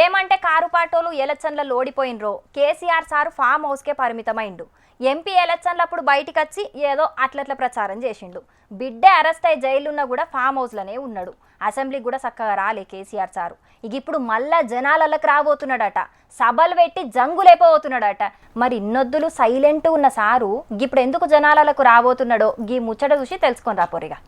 ఏమంటే కారు పాటోలు ఎలక్షన్లలో ఓడిపోయినరో. కేసీఆర్ సారు ఫామ్ హౌస్కే పరిమితమైండు. ఎంపీ ఎలక్షన్లప్పుడు బయటికి వచ్చి ఏదో అట్లట్ల ప్రచారం చేసిండు. బిడ్డే అరెస్ట్ అయి జైలున్నా కూడా ఫామ్ హౌస్లోనే ఉన్నాడు. అసెంబ్లీకి కూడా చక్కగా రాలే కేసీఆర్ సారు. ఇక ఇప్పుడు మళ్ళా జనాలకి రాబోతున్నాడట. సభలు పెట్టి జంగులేపోతున్నాడట. మరి ఇన్నొద్దులు సైలెంట్ ఉన్న సారు ఇప్పుడు ఎందుకు జనాలకు రాబోతున్నాడో గీ ముచ్చట చూసి తెలుసుకొని రాపోరిగా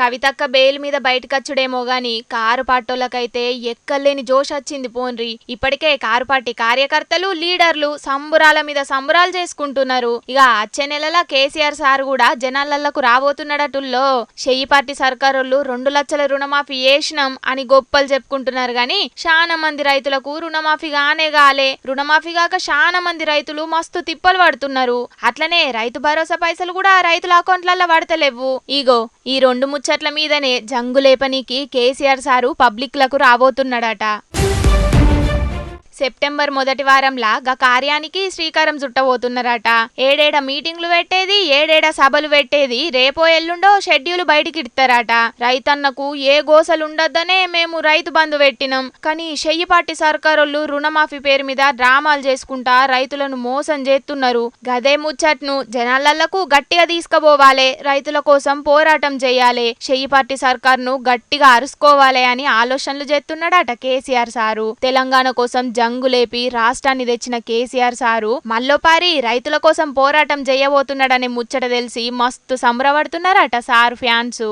కవితక్క బెయిల్ మీద బయటకచ్చుడేమో గాని కారు పాటోళ్ళకైతే ఎక్కలేని జోష్ వచ్చింది పోన్రి. ఇప్పటికే కారు పార్టీ కార్యకర్తలు లీడర్లు సంబురాల మీద సంబురాలు చేసుకుంటున్నారు. ఇక వచ్చే నెలల కేసీఆర్ సార్ కూడా జనాలకు రాబోతున్నాడటుల్లో. షెయ్యి పార్టీ సర్కారోళ్ళు రెండు లక్షల రుణమాఫీ చేసినాం అని గొప్పలు చెప్పుకుంటున్నారు గాని చాలా మంది రైతులకు రుణమాఫీ గానే గాలే. రుణమాఫీ గాక చాలా మంది రైతులు మస్తు తిప్పలు పడుతున్నారు. అట్లనే రైతు భరోసా పైసలు కూడా రైతుల అకౌంట్లలో పడతలేవు. ఇగో ఈ రెండు ముచ్చ ముచ్చట్ల మీదనే జంగులేపనికి కేసీఆర్ సారు పబ్లిక్లకు రాబోతున్నాడట. సెప్టెంబర్ మొదటి వారంలా గా కార్యానికి శ్రీకారం చుట్టబోతున్నారట. ఏడేడ మీటింగ్లు పెట్టేది ఏడేడ సభలు పెట్టేది రేపో ఎల్లుండో షెడ్యూల్ బయటికి ఇడతారట. రైతన్నకు ఏ గోసలుండొద్దనే మేము రైతు బంధు పెట్టినాం. కానీ షెయ్యిపాటి సర్కారోళ్ళు రుణమాఫీ పేరు మీద డ్రామాలు చేసుకుంటా రైతులను మోసం చేస్తున్నారు. గదే ముచ్చట్ను జనాలకు గట్టిగా తీసుకుపోవాలే రైతుల కోసం పోరాటం చేయాలి షెయ్యిపాటి సర్కార్ను గట్టిగా అరుసుకోవాలి అని ఆలోచనలు చేస్తున్నాడట కేసీఆర్ సారు. తెలంగాణ కోసం రంగులేపి రాష్ట్రాన్ని తెచ్చిన కేసీఆర్ సారు మల్లోపారి రైతుల కోసం పోరాటం చేయబోతున్నాడనే ముచ్చట తెలిసి మస్తు సంబరపడుతున్నారట సారు ఫ్యాన్స్.